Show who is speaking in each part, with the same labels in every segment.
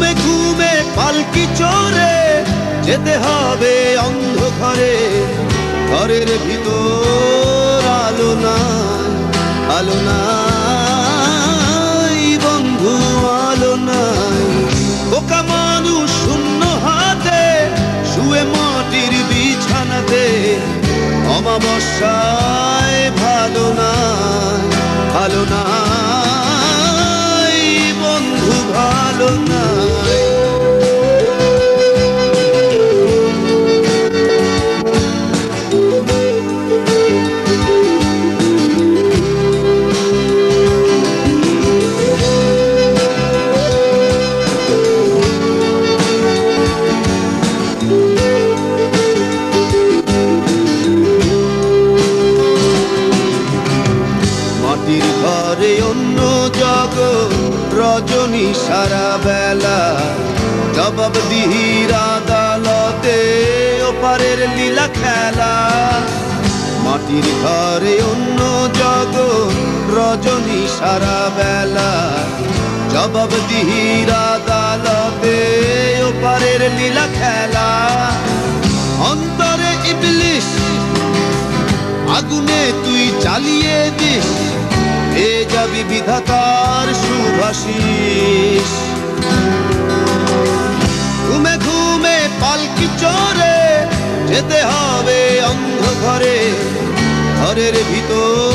Speaker 1: ঘুমে ঘুমে পালকি চড়ে যেতে হবে অন্ধকারে। ঘরের ভিতর আলো নাই আলো নাই, বন্ধু, আলো নাই। বোকা মানুষ শূন্য হাতে, শুয়ে মাটির বিছানাতে, অমাবস্যায় ভালো না। জগৎ রজনী সারা বেলা। জবাব দিহির আদালতে ওপারের লীলা খেলা। মাটির ঘরে অন্য জগ রজনী সারা বেলা। জবাব দিহির আদালতে ওপারের লীলা খেলা। অন্তরে ইবলিশ আগুনে তুই চালিয়ে দিস। এ যাবি বিধাতার সুভাষিস ঘুমে ঘুমে পালকি চরে যেতে হবে অন্ধ ঘরে ঘরের ভিতর।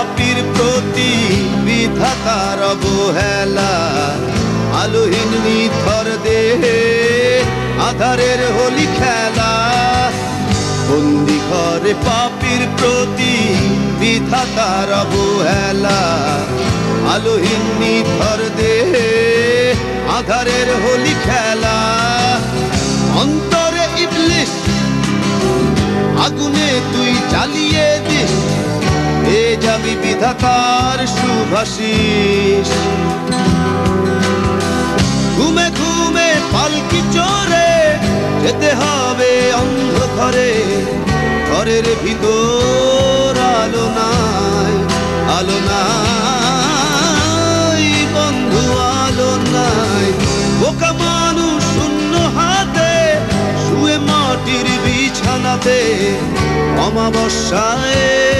Speaker 1: পাপির প্রতি বিধাতার অবহেলা আলোহীন নিথর দেহে আধারের হোলি খেলা। বন্দি ঘরে পাপির প্রতি বিধাতার অবহেলা আলোহীন নিথর দেহে আধারের হোলি খেলা। অন্তরে ইবলিশ আগুনে তুই জ্বালিয়ে দিস বিধাতার সুভাষিস। ঘুমে ঘুমে পালকি চড়ে যেতে হবে অন্ধকারে। ঘরের ভিতর আলো নাই আলো নাই, বন্ধু, আলো নাই। বোকা মানুষ শূন্য হাতে শুয়ে মাটির বিছানাতে অমাবস্যায়